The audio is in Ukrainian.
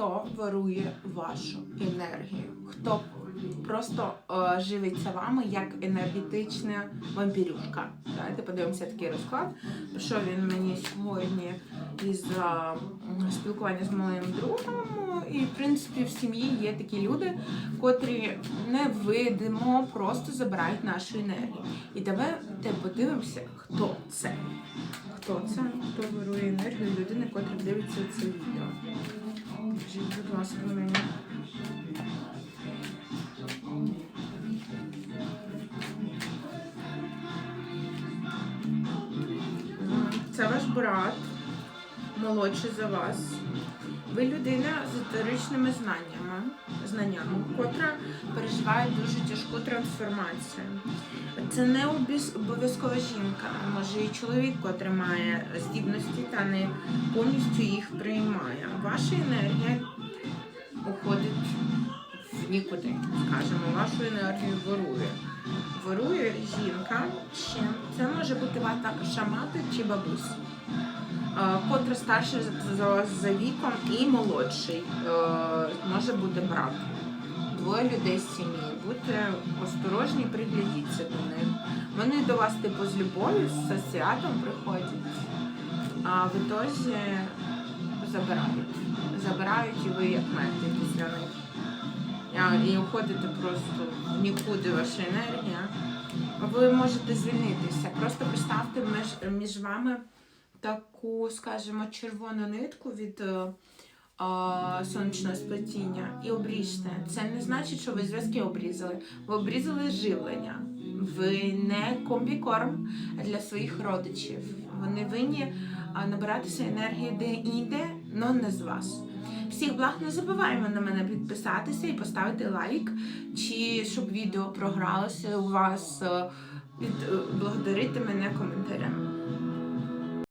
хто ворує вашу енергію, хто просто е, живиться вами як енергетична вампірюшка. Давайте подивимося такий розклад. Що він мені сьогодні із е, спілкування з моїм другом. І в принципі в сім'ї є такі люди, котрі невидимо просто забирають нашу енергію. І давайте подивимося, хто це. Хто це? Хто ворує енергію людини, котра дивиться це відео. Скажіть, будь ласка, мені. Це ваш брат, молодший за вас. Ви людина з етеричними знаннями, знаннями, котра переживає дуже тяжку трансформацію. Це не обов'язково жінка, може і чоловік, котрий має здібності та не повністю їх приймає. Ваша енергія уходить в нікуди, скажімо, вашу енергію ворує. Ворує жінка, ще це може бути ваша мати чи бабуся. Е, Котра старша за віком і молодший. Е, Може бути брат. Двоє людей з сім'ї. Будьте осторожні, приглядіться до них. Вони до вас типу з любов'ю, з святом приходять, а в ітозі забирають. Забирають і ви як мети після них. І уходите просто в нікуди ваша енергія. Ви можете звільнитися. Просто представте між, між вами таку, скажімо, червону нитку від е, а, сонячного сплетіння і обріжте. Це не значить, що ви зв'язки обрізали. Ви обрізали живлення. Ви не комбікорм для своїх родичів. Вони винні набиратися енергії де інде, але не з вас. Всіх благ не забуваємо на мене підписатися і поставити лайк, чи щоб відео програлося у вас, е, від, е, благодарити мене коментарем.